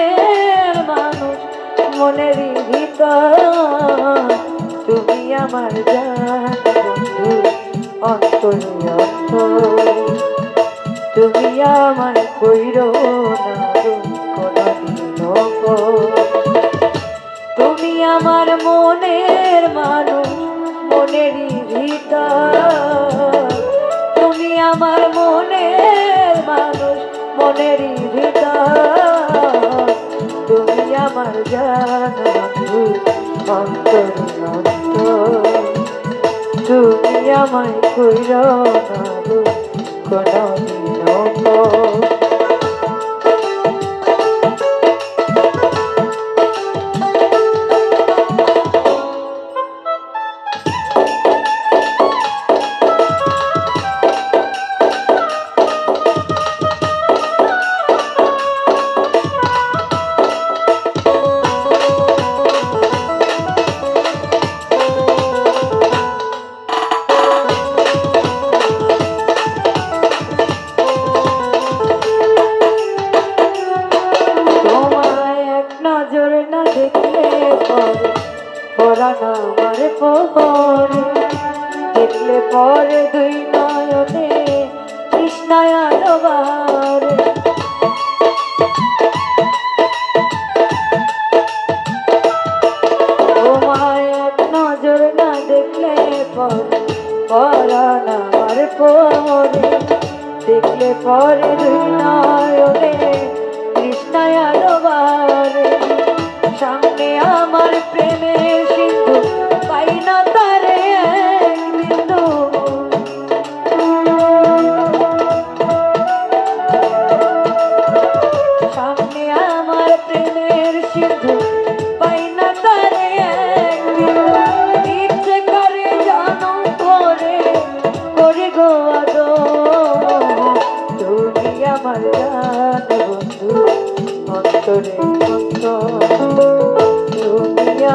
মনের মানুষ মনের ভিতর। তুমি আমার আমার কইর না তুমি আমার মনের মানুষ মনেরই ভিতর। তুমি আমার মনের মানুষ মনেরই জান অন্তর অন্তর তুমি আমায় কইর না কোনদিন তোমায় পরে দুই নয়নে কৃষ্ণায় বারে তোমায় নজর না দেখলে পরে পরান আমার পরে। দেখলে পরে দুই নয়নে কৃষ্ণায় বারে সামনে আমার প্রেমের সিন্ধু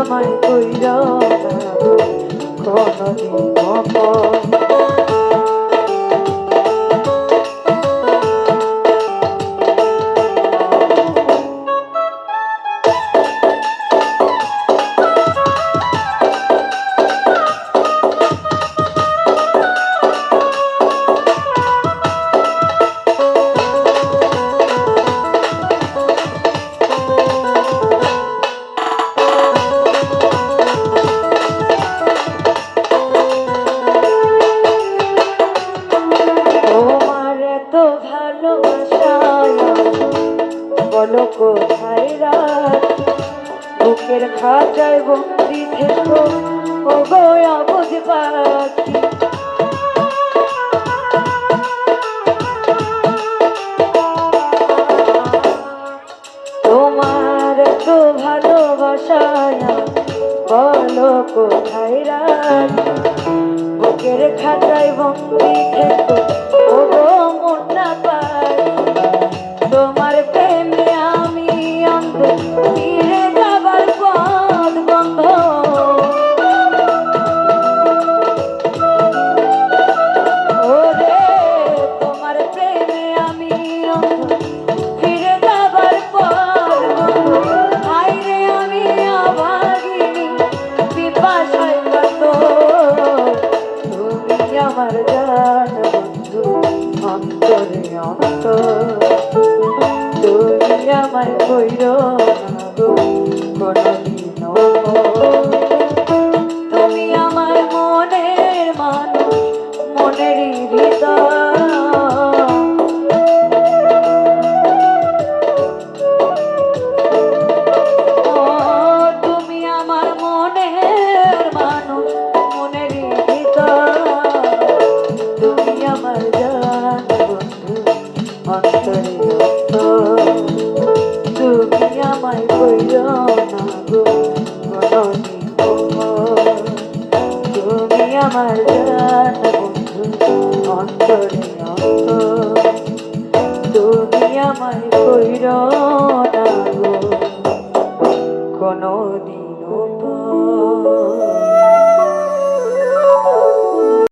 আমায় কইরা না কোনদিন বলো কোথায় রাখি বুকের খাঁচায় বন্দি থেকো। ও গোয়া বুঝ তোমার এত ভালোবাসায় বলো কোথায় রাখি বুকের খাতায় বন্দি থেকো। ও আমার জান বন্ধু অন্তরে অন্তর। তুমি আমার কইর না কোনদিন আমার বন্ধু অন্তরে অন্তর তুমি আমায় কইর না গো কোনদিন